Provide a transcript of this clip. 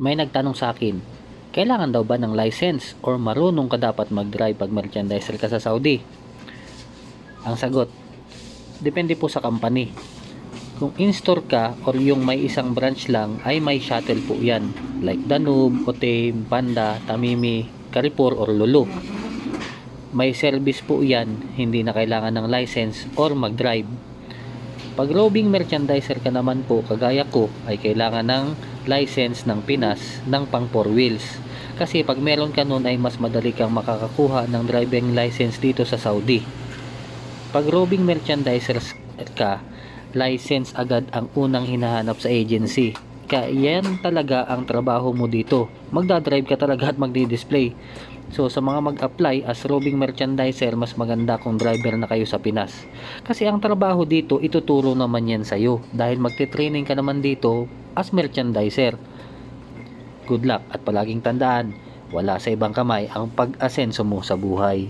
May nagtanong sa akin, kailangan daw ba ng license or marunong ka dapat mag-drive pag merchandiser ka sa Saudi? Ang sagot, depende po sa company. Kung in-store ka or yung may isang branch lang ay may shuttle po yan like Danube, Otame, Panda, Tamimi, Carrefour or Lulu. May service po yan, hindi na kailangan ng license or mag-drive. Pag roving merchandiser ka naman po, kagaya ko, ay kailangan ng license ng Pinas ng pang 4 wheels. Kasi pag meron ka nun ay mas madali kang makakakuha ng driving license dito sa Saudi. Pag roving merchandiser ka, license agad ang unang hinahanap sa agency. Kaya yan talaga ang trabaho mo dito. Magdadrive ka talaga at magdi-display. So sa mga mag-apply as roving merchandiser, mas maganda kung driver na kayo sa Pinas. Kasi ang trabaho dito, ituturo naman yan sa'yo. Dahil magte-training ka naman dito as merchandiser. Good luck at palaging tandaan, wala sa ibang kamay ang pag-asenso mo sa buhay.